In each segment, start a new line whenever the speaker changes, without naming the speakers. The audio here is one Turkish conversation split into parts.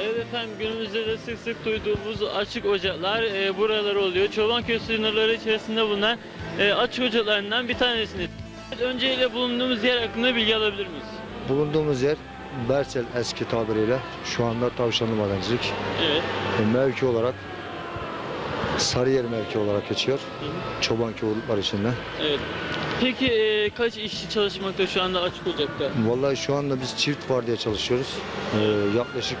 Evet efendim günümüzde de sık sık duyduğumuz açık ocaklar e, buralar oluyor. Çobanköy sınırları içerisinde bulunan e, açık ocaklarından bir tanesini. Öncelikle bulunduğumuz yer hakkında bilgi alabilir miyiz?
Bulunduğumuz yer Bersel eski tabiriyle şu anda Tavşanlı Madencilik.
Evet.
E, Mevki olarak Sarıyer mevki olarak geçiyor.
Hı hı.
Çobanköy oldukları içinde.
Evet. Peki e, kaç işçi çalışmakta şu anda açık ocakta?
Vallahi şu anda biz çift var diye çalışıyoruz. E, yaklaşık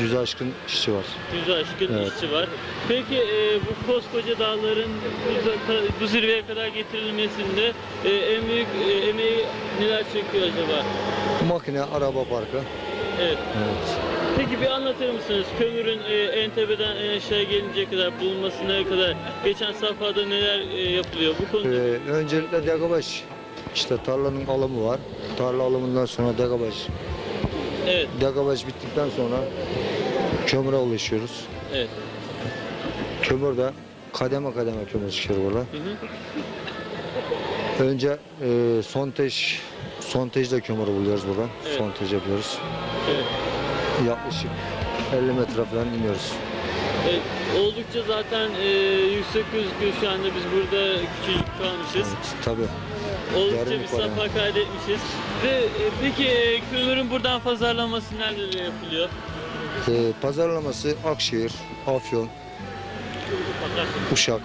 100 aşkın işçi var.
Yüz aşkın
Evet.
işçi var. Peki e, bu koskoca dağların bu, bu zirveye kadar getirilmesinde e, en büyük e, emeği neler çekiyor acaba?
Makine, araba parkı.
Evet.
Evet.
Peki bir anlatır mısınız? Kömürün e, en tepeden en aşağı gelinceye kadar bulunmasına kadar geçen safhada neler e, yapılıyor? Bu konuda
E, öncelikle degabaş. İşte tarlanın alımı var. Tarla alımından sonra degabaş.
Evet,
Degabaş bittikten sonra kömüre ulaşıyoruz.
evet.
Kömür de kademe kademe kömür çıkıyor burada.
Hı hı.
Önce e, sontaj, sontajda kömür buluyoruz burada.
Evet.
Sontaj yapıyoruz.
Evet.
Yaklaşık 50 metre falan iniyoruz.
Evet, oldukça zaten e, yüksek gözüküyor şu anda biz burada küçücük kalmışız.
Evet, tabii.
Oldukça bir
yukarı.
safha kaydetmişiz. Ve e, peki e, kömürün buradan pazarlanması nerede yapılıyor?
E, pazarlaması Akşehir, Afyon, Uşak.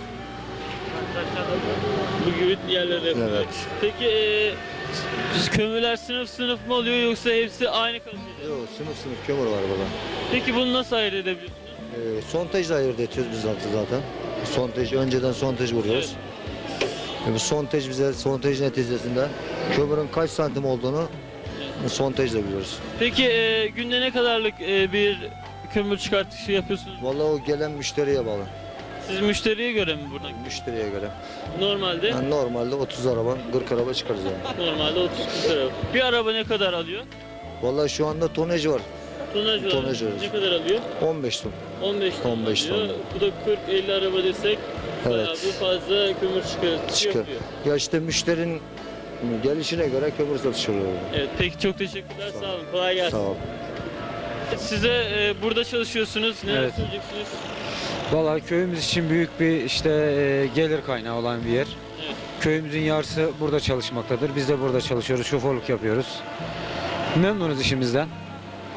Bu gibi yerlerde yapılıyor.
Evet.
Peki e, kömürler sınıf sınıf mı oluyor yoksa hepsi aynı kalitede?
Yok, sınıf sınıf kömür var burada.
Peki bunu nasıl ayırt edebiliyorsunuz?
E, sontajla ayırt ediyoruz biz zaten. Sontaj, önceden sontaj vuruyoruz. E, bu sontaj bize, sontaj neticesinde kömürün kaç santim olduğunu sontajla biliyoruz.
Peki e, günde ne kadarlık e, bir kömür çıkartışı yapıyorsunuz?
Vallahi o gelen müşteriye bağlı.
Siz müşteriye göre mi buradan?
Müşteriye göre.
Normalde
Yani normalde 30 araba, 40 araba çıkarız yani.
normalde 30 lira. Bir araba ne kadar alıyor?
Vallahi şu anda tonaj var.
Tonaj olarak
Tonaj olarak.
ne kadar alıyor?
15 ton.
15 ton
15
alıyor.
ton.
Bu da 40-50 araba desek bayağı
Evet.
bir fazla kömür çıkartışı
Çıkar.
yapıyor.
Ya işte müşterinin gelişine göre kömür satışı oluyor.
Evet peki çok teşekkürler
Sağ ol.
sağ olun kolay gelsin.
Sağ ol.
Size e, burada çalışıyorsunuz neler
Evet.
söyleyeceksiniz?
Vallahi köyümüz için büyük bir işte e, gelir kaynağı olan bir yer.
Evet.
Köyümüzün yarısı burada çalışmaktadır. Biz de burada çalışıyoruz, şoförlük yapıyoruz. Memnunuz işimizden.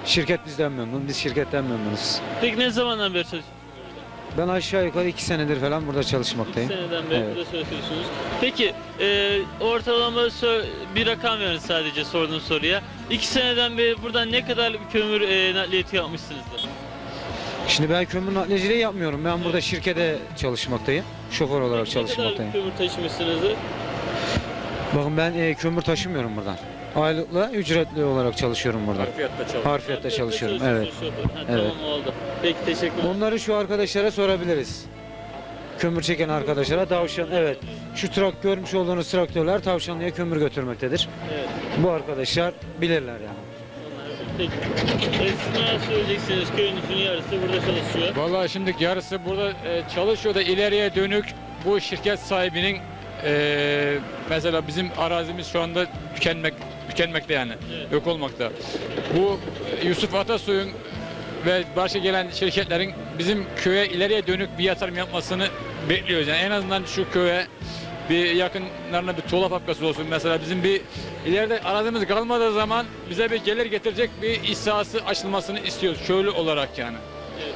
Şirket bizden memnun, biz şirketten memnunuz.
Peki ne zamandan beri çalışıyorsunuz?
Ben aşağı yukarı iki senedir falan burada çalışmaktayım.
seneden beri
Evet.
burada çalışıyorsunuz. Peki e, ortalama sö- bir rakam verin sadece sorduğum soruya. İki seneden beri buradan ne kadar bir kömür e, nakliyeti yapmışsınızdır?
Şimdi ben kömür nakliyeciliği yapmıyorum. Ben burada şirkete çalışmaktayım. Şoför olarak
Ne
çalışmaktayım.
kadar kömür taşımışsınızdır?
Bakın ben e, kömür taşımıyorum buradan. Aylıkla ücretli olarak çalışıyorum burada. Harfiyatta çalışıyorum. Evet.
çalışıyorsunuz şoför. Ha,
Evet.
Tamam oldu. Peki teşekkürler.
Onları şu arkadaşlara sorabiliriz. Kömür çeken arkadaşlara tavşan evet. Şu trak görmüş olduğunuz traktörler tavşanlıya kömür götürmektedir.
Evet.
Bu arkadaşlar bilirler yani.
Peki. E, siz neler söyleyeceksiniz? Köyünüzün yarısı burada çalışıyor.
Vallahi şimdi yarısı burada e, çalışıyor da ileriye dönük bu şirket sahibinin e, mesela bizim arazimiz şu anda tükenmek tükenmekte yani
Evet.
yok olmakta. Bu e, Yusuf Atasoy'un ve başka gelen şirketlerin bizim köye ileriye dönük bir yatırım yapmasını bekliyoruz. Yani en azından şu köye bir yakınlarına bir tuğla fabrikası olsun. Mesela bizim bir ileride arazimiz kalmadığı zaman bize bir gelir getirecek bir iş sahası açılmasını istiyoruz köylü olarak yani.
Evet.